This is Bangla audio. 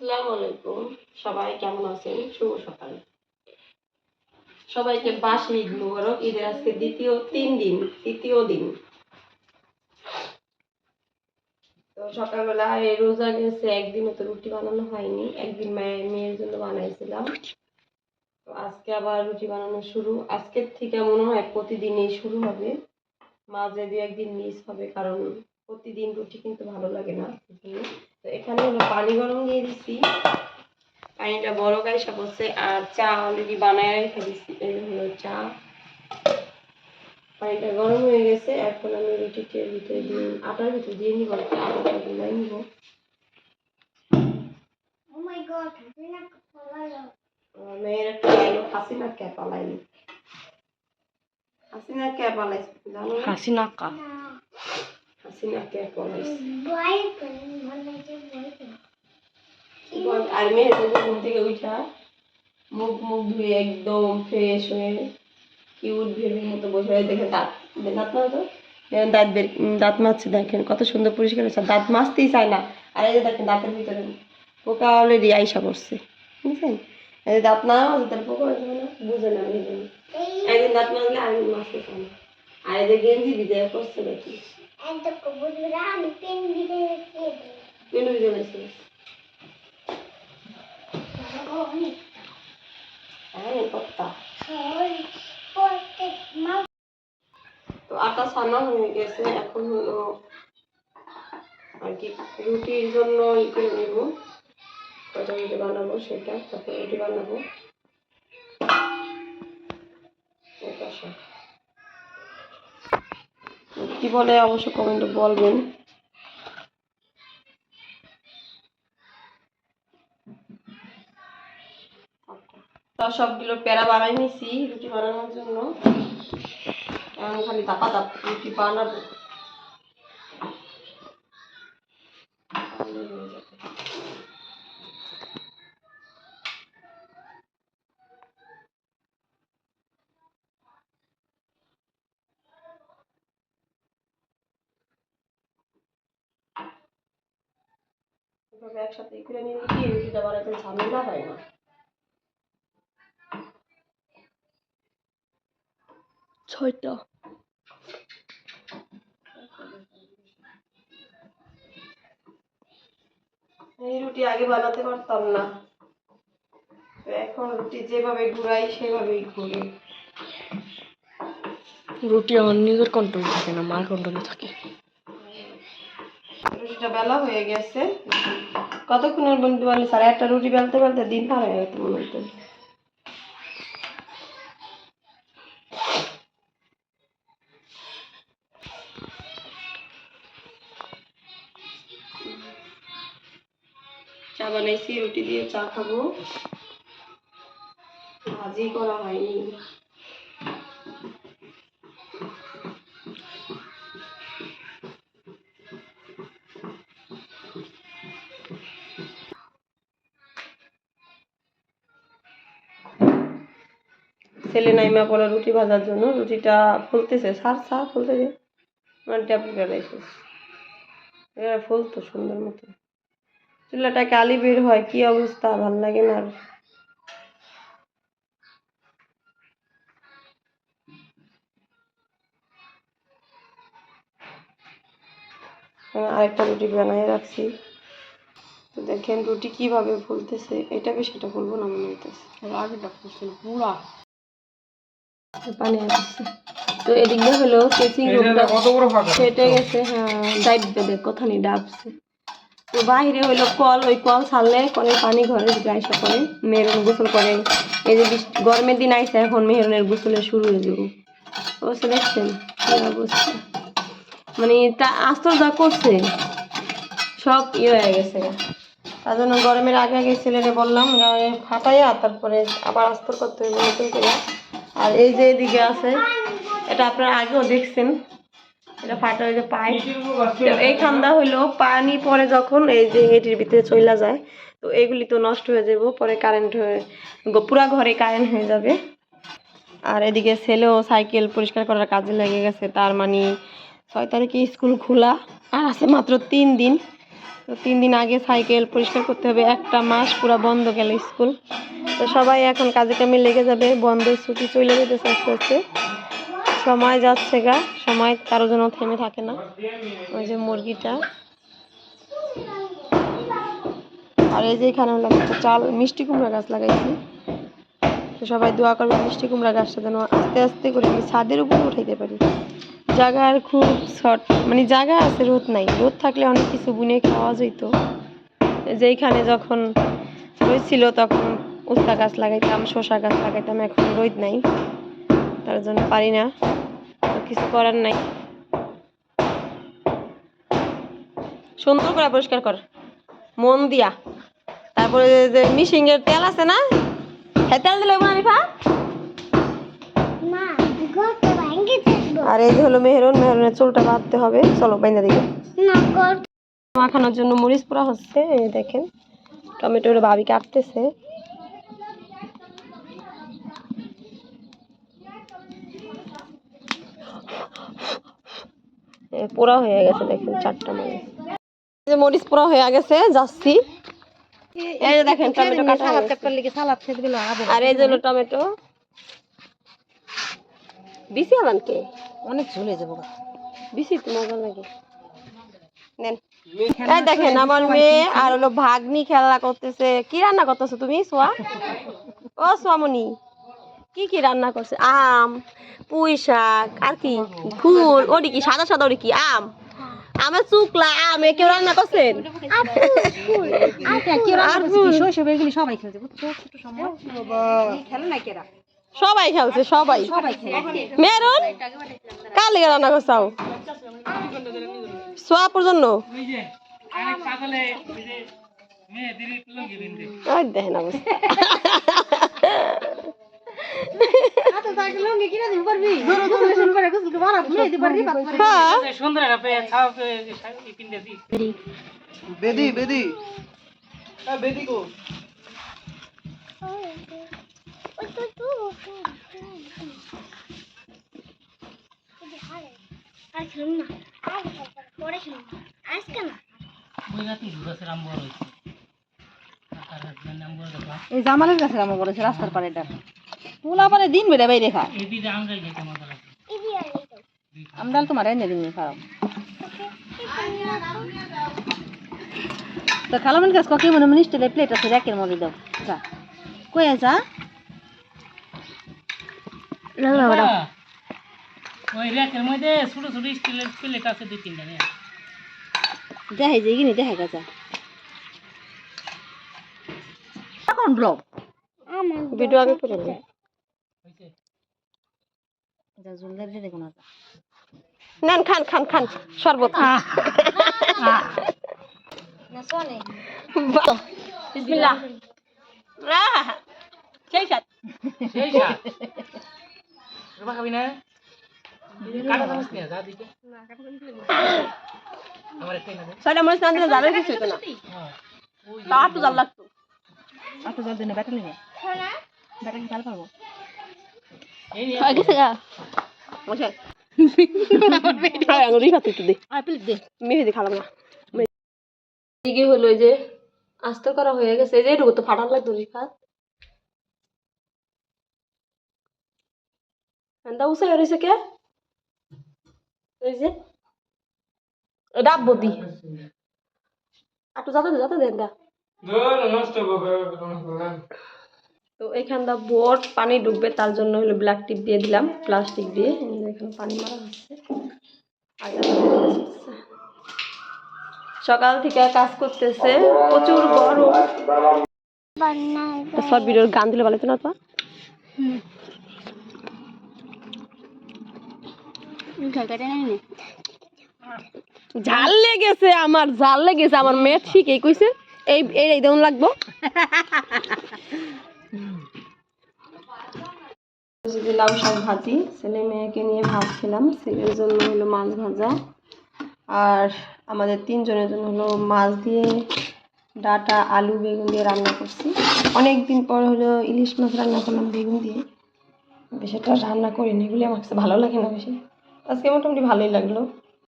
আসসালামু আলাইকুম সবাই কেমন আছেন? শুভ সকাল। সবাইকে বাসি ঈদ মুবারক। ঈদের আজকে দ্বিতীয় তিন দিন, তৃতীয় দিন। তো সকালবেলা রোজা গেছে, একদিনও তো রুটি বানানো হয়নি। একদিন মায়ের মেয়ের জন্য বানাইছিলাম। তো আজকে আবার রুটি বানানো শুরু। আজকের থেকে মনে হয় প্রতিদিনই শুরু হবে। মাঝে দু একদিন মিস হবে কারণ প্রতিদিন রুটি কিন্তু ভালো লাগে না তো এখানে হলো পানি গরম দিয়ে দিছি। পানিটা বড় গাইসা করছে আর চা অলরেডি বানায় রেখে দিছি। এই হলো চা। পানিটা গরম হয়ে গেছে এখন আমি রুটিটির ভিতরে দিয়ে আটার ভিতরে দিয়ে নিব আর কি আটাটা গুলাই নিব। Oh মেয়ের একটা হাসিনা ক্যাপ আলাইনি হাসিনা ক্যাপ আলাইছে জানো হাসিনা কা। একদম ফ্রেশ হয়ে মতো বসে দেখে দাঁত দাঁত দাঁত বের দাঁত মাজছে দেখেন কত সুন্দর পরিষ্কার হয়েছে দাঁত মাজতেই চায় না আর এই যে দেখেন দাঁতের ভিতরে পোকা অলরেডি আইসা করছে বুঝছেন এই যে দাঁত না মাজে তার পোকা না বুঝে না একদিন দাঁত মাজলে মাজতে চায় না আর এই যে গেঞ্জি বিজয় করছে নাকি তো আটা ছানা হয়ে গেছে এখন হলো আর কি রুটির জন্য ই করে নেব। রুটি বানাবো সেটা তারপর রুটি বানাবো এই পাশে। কি বলে অবশ্য কমেন্টে বলবেন। সবগুলো প্যারা বানাই নিছি, রুটি বানানোর জন্য। এমন খালি দাপা দাপ, রুটি বানাবো তাহলে হয়ে যাবে। এভাবে একসাথে করে নিলে কি রুটিটা বানাতে ঝামেলা হয় না। ছয়টা। এই রুটি আগে বানাতে পারতাম না। এখন রুটি যেভাবে ঘুরাই সেভাবেই ঘুরে। রুটি আমার নিজের কন্ট্রোল থাকে না মার কন্ট্রোলে থাকে। রুটিটা বেলা হয়ে গেছে। কতক্ষণের বলতে পারলে সাড়ে আটটা রুটি বেলতে বেলতে দিন পার হয়ে গেছে মনে হতো চা বানাইছি, রুটি দিয়ে চা খাব। ভাজি করা হয়নি। ছেলে নাইমা পড়া রুটি ভাজার জন্য রুটিটা ফুলতেছে, সার সার ফুলতে দে আমার ট্যাপু ফেলাইছে এবার ফুলতো সুন্দর মতো। চুলাটা কালি বের হয়, কি অবস্থা? ভালো লাগে না আমি আরেকটা রুটি বানিয়ে রাখছি। দেখেন রুটি কীভাবে ফুলতেছে, এটা বেশ এটা ফুলবো না মনে হইতেছে। আগেটা ফুলছিল পুরা। পানি আসছে তো এদিক দিয়ে হলো কেচিং রুমটা ফেটে গেছে হ্যাঁ ডাইট দেবে কোথানি ডাবছে। তো বাইরে হইল কল ওই কল ছাড়লে কলের পানি ঘরে গাইসা করে মেহরুন গোসল করে। এই যে গরমের দিন আইসে এখন মেহরুনের গোসলে শুরু হয়ে যাব। অবশ্য দেখছেন? অবস্থা? মানে তা আস্তর যা করছে সব ইয়ে হয়ে গেছে। তার জন্য গরমের আগে আগে ছেলেরে বললাম ফাটাইয়া তারপরে আবার আস্তর করতে হবে নতুন করে। আর এই যে এদিকে আছে, এটা আপনারা আগেও দেখছেন। এটা ফাটা হয়ে যে পাইপ তো এইখানটা হইল পানি পরে যখন এই যে এটির ভিতরে চইলা যায়, তো এগুলি তো নষ্ট হয়ে যাব পরে কারেন্ট হয়ে পুরা ঘরে কারেন্ট হয়ে যাবে। আর এদিকে ছেলেও সাইকেল পরিষ্কার করার কাজে লেগে গেছে, তার মানে ছয় তারিখে স্কুল খোলা। আর আছে মাত্র তিন দিন। তো তিন দিন আগে সাইকেল পরিষ্কার করতে হবে। একটা মাস পুরো বন্ধ গেল স্কুল। তো সবাই এখন কাজে কামে লেগে যাবে বন্ধ ছুটি চলে যেতেছে আস্তে আস্তে। সময় যাচ্ছে গা, সময় কারও জন্য থেমে থাকে না। ওই যে মুরগিটা। আর এই যে এখানে একটা চাল, মিষ্টি কুমড়া গাছ লাগাইছি। তো সবাই দোয়া করবে মিষ্টি কুমড়া গাছটা যেন আস্তে আস্তে করে আমি ছাদের উপরে উঠাইতে পারি। জায়গার খুব শর্ট মানে জায়গা আছে, রোদ নাই। রোদ থাকলে অনেক কিছু বুনে খাওয়া যেত যেইখানে যখন রোদ ছিল তখন উস্তা গাছ লাগাইতাম, শসা গাছ লাগাইতাম, এখন রোদ নাই। তার জন্য পারি না। কিছু করার নাই। সুন্দর করে পরিষ্কার কর। মন দিয়া। তারপরে যে মিশিংয়ের তেল আছে না? হ্যাঁ তেল দিলে মারিফা মা গর্ত ভাঙ্গে থাকব আর এই যে হলো মেহরুন মেহরুনের চুলটা বাঁধতে হবে। চলো বাইন্দা দিকে। মাখানোর জন্য মরিচ পোড়া হচ্ছে এই দেখেন। টমেটোর ভাবি কাটতেছে। পোড়া হয়ে গেছে দেখেন চারটা মরিচ। যে মরিচ পোড়া হয়ে গেছে যাচ্ছি। এই যে দেখেন টমেটো কাটা। আর এই যে হলো টমেটো। বিসি আলান কে অনেক ঝুলে যাব বেশি মজা লাগে। নেন। এই দেখেন আমার মেয়ে আর হলো ভাগ্নি খেলা করতেছে। কি রান্না করতেছো তুমি সোয়া? ও সোয়ামনি কি কি রান্না করছে? আম পুঁই শাক আর কি? ফুল ওটি কি সাদা সাদা ওটি কি? আম। আমের চুকলা আম এ কেউ রান্না করছেন আর ফুল সবাই খেলছে বুঝছ? ছোট সময়। খেলে না কেরা? সবাই খেলছে, সবাই। মেরুন কার রান্না করছাও সোয়াপুর জন্য। দেখেন হ্যাঁ। বেদি বেদি। বেদি কো? আর শুন না পরে শুন আজকে না এই জামালের কাছে আমার বলেছে রাস্তার পারে এটা। পোলা পারে দিন বেড়ে বাইরে খা আমদাল তোমার এনে দিন খারাপ। তো খালামের কাছে কি মনে মনে স্টিলের প্লেট আছে, র্যাকের মধ্যে দাও, যা। কই যা। ওই র্যাকের মধ্যে ছোট ছোট স্টিলের প্লেট আছে দুই তিনটা নিয়ে দেখাই যে কিনি দেখাই গেছা। এখন ব্লগ ভিডিও আগে করে নে। যা জুলদার দেখুন না নেন খান খান খান শরবত। বিসমিল্লাহ। সেই সাথ সেই সাত। রুবা খাবি না? কাটা চামচ নিয়ে যা দিকে আমার একটাই না? দে। ছয়টা মরিচ না দিলে জালের কিছু হতো না হ্যাঁ। তাও একটু জাল লাগতো। জল দিনে ব্যাটা নিবে ব্যাটা কি ভালো পারব এই নিয়ে বসে। আঙুলি খাতে একটু দে। আর প্লেট দে। মেহেদি খালাম না। এদিকে হলো এই যে আস্তে করা হয়ে গেছে। এই যে এটুকু তো ফাটার লাগতো রিফাত দা উসে রয়েছে কে এই যে ডাব্বো দি একটু যাতে দে যাতে দেন দা তো এখানটা বোট পানি ডুববে তার জন্য হলো ব্ল্যাক টিপ দিয়ে দিলাম প্লাস্টিক দিয়ে। এখানে পানি মারা হচ্ছে। আর। সকাল থেকে কাজ করতেছে প্রচুর গরম। সব ভিডিওর গান দিলে ভালো হতো না তো ঝালকাটা নাই ঝাল লেগেছে, আমার ঝাল লেগেছে, আমার মেট শিখে কইছে। এই এই দেউন লাগবো। লাউ শাক ভাজি ছেলে মেয়েকে নিয়ে ভাবছিলাম, ছেলের জন্য হলো মাছ ভাজা। আর আমাদের তিনজনের জন্য হলো মাছ দিয়ে ডাটা, আলু, বেগুন দিয়ে রান্না করছি। অনেক দিন পর হলো ইলিশ মাছ রান্না করলাম বেগুন দিয়ে। বেশি একটা রান্না করিনি, এগুলি আমার কাছে ভালো লাগে না বেশি। আজকে মোটামুটি ভালোই লাগল।